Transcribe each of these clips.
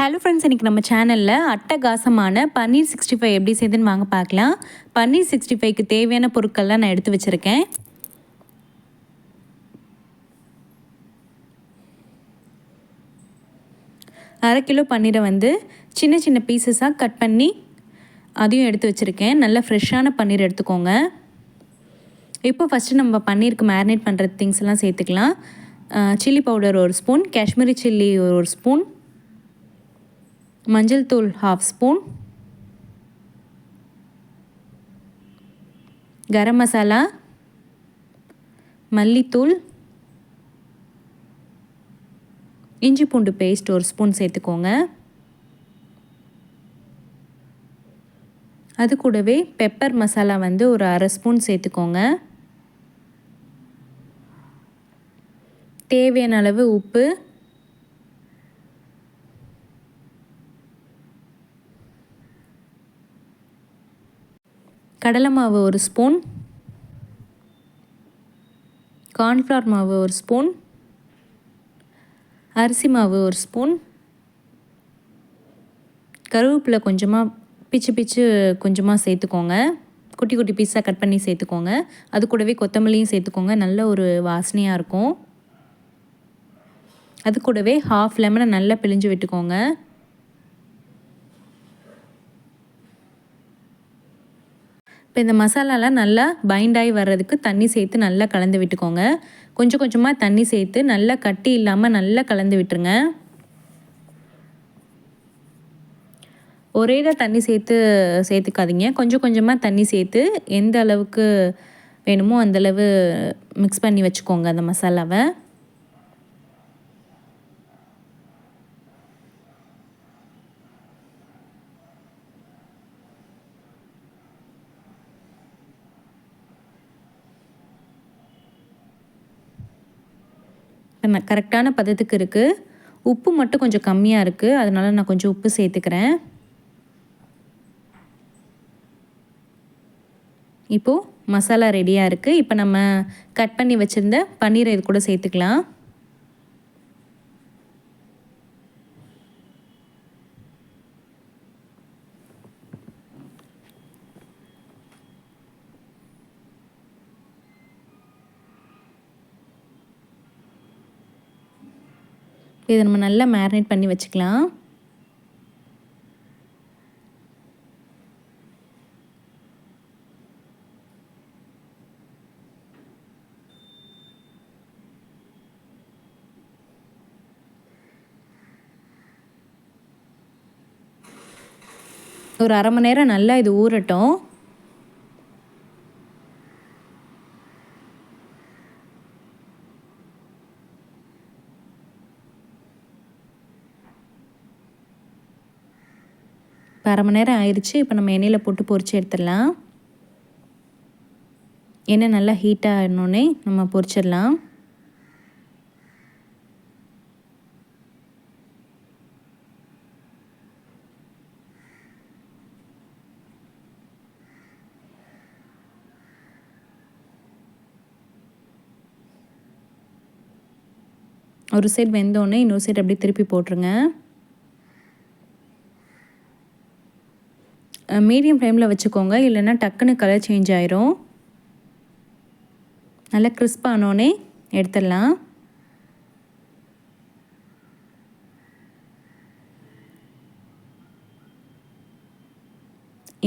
Hello friends இன்றைக்கி நம்ம சேனலில் அட்டகாசமான பன்னீர் சிக்ஸ்டி ஃபைவ் எப்படி செய்துன்னு வாங்க பார்க்கலாம். பன்னீர் சிக்ஸ்டி ஃபைவ்க்கு தேவையான பொருட்கள்லாம் நான் எடுத்து வச்சுருக்கேன். அரை கிலோ பன்னீரை வந்து சின்ன சின்ன பீசஸாக கட் பண்ணி அதையும் எடுத்து வச்சுருக்கேன். நல்ல ஃப்ரெஷ்ஷான பன்னீர் எடுத்துக்கோங்க. இப்போ ஃபஸ்ட்டு நம்ம பன்னீருக்கு மேரினேட் பண்ணுற திங்ஸ் எல்லாம் சேர்த்துக்கலாம். சில்லி பவுடர் ஒரு ஸ்பூன் காஷ்மீரி சில்லி ஒரு ஸ்பூன் மஞ்சள் தூள் ஹாஃப் ஸ்பூன் கரம் மசாலா. மல்லித்தூள். இஞ்சி பூண்டு பேஸ்ட் ஒரு ஸ்பூன் சேர்த்துக்கோங்க. அது கூடவே பெப்பர் மசாலா வந்து ஒரு அரை ஸ்பூன் சேர்த்துக்கோங்க. தேவையான அளவு உப்பு. கடலை மாவு ஒரு ஸ்பூன். கார்ன்ஃப்ளவர் மாவு ஒரு ஸ்பூன். அரிசி மாவு ஒரு ஸ்பூன். கருவேப்பிலை கொஞ்சமாக பிச்சு பிச்சு கொஞ்சமாக சேர்த்துக்கோங்க. குட்டி குட்டி பீஸாக கட் பண்ணி சேர்த்துக்கோங்க. அது கூடவே கொத்தமல்லியும் சேர்த்துக்கோங்க. நல்ல ஒரு வாசனையாக இருக்கும். அது கூடவே ஹாஃப் லெமனை நல்லா பிழிஞ்சு விட்டுக்கோங்க. இப்போ இந்த மசாலாலாம் நல்லா பைண்ட் ஆகி வர்றதுக்கு தண்ணி சேர்த்து நல்லா கலந்து விட்டுக்கோங்க. கொஞ்சம் கொஞ்சமாக தண்ணி சேர்த்து நல்லா கட்டி இல்லாமல் நல்லா கலந்து விட்டுருங்க. ஒரே தான் தண்ணி சேர்த்து சேர்த்துக்காதீங்க. கொஞ்சம் கொஞ்சமாக தண்ணி சேர்த்து எந்த அளவுக்கு வேணுமோ அந்தளவு மிக்ஸ் பண்ணி வச்சுக்கோங்க அந்த மசாலாவை. கரெக்டான பதத்துக்கு இருக்குது உப்பு மட்டும் கொஞ்சம் கம்மியாக இருக்குது அதனால் நான் கொஞ்சம் உப்பு சேர்த்துக்கிறேன். இப்போது மசாலா ரெடியாக இருக்குது இப்போ நம்ம கட் பண்ணி வச்சுருந்த பன்னீரை இது கூட சேர்த்துக்கலாம். இதை நம்ம நல்லா மேரினேட் பண்ணி வச்சுக்கலாம். ஒரு அரை மணி நேரம் நல்லா இது ஊறட்டும். அரை மணி நேரம் ஆயிடுச்சு. இப்போ நம்ம எண்ணெயில் போட்டு பொறிச்சு எடுத்துடலாம். எண்ணெய் நல்லா ஹீட்டாக ஆகிடணுன்னே நம்ம பொறிச்சிடலாம் ஒரு சைடு வெந்தோடனே இன்னொரு சைடு அப்படியே திருப்பி போட்டுருங்க. மீடியம் ஃப்ளேமில் வச்சுக்கோங்க. இல்லைன்னா டக்குன்னு கலர் சேஞ்ச் ஆயிரும். நல்லா கிறிஸ்பானோடனே எடுத்துடலாம்.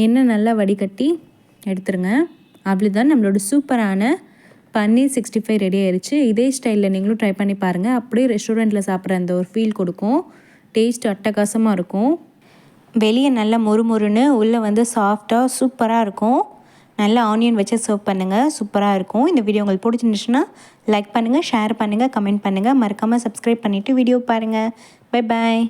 எண்ணெய் நல்லா வடிகட்டி எடுத்துருங்க. அப்படிதான் நம்மளோட சூப்பரான பன்னீர் சிக்ஸ்டி ஃபைவ் ரெடி ஆயிடுச்சு இதே ஸ்டைலில் நீங்களும் ட்ரை பண்ணி பாருங்கள் அப்படியே ரெஸ்டாரண்ட்டில் சாப்பிட்ற அந்த ஒரு ஃபீல் கொடுக்கும். டேஸ்ட் அட்டகாசமாக இருக்கும். வெளியே நல்லா மொறுமொறுன்னு உள்ளே வந்து சாஃப்டாக சூப்பராக இருக்கும். நல்லா ஆனியன் வச்சு சர்வ் பண்ணுங்கள் சூப்பராக இருக்கும். இந்த வீடியோ உங்களுக்கு பிடிச்சிருந்துச்சுன்னா லைக் பண்ணுங்கள் ஷேர் பண்ணுங்கள் கமெண்ட் பண்ணுங்கள் மறக்காமல் சப்ஸ்கிரைப் பண்ணிவிட்டு வீடியோ பாருங்கள் பை பாய்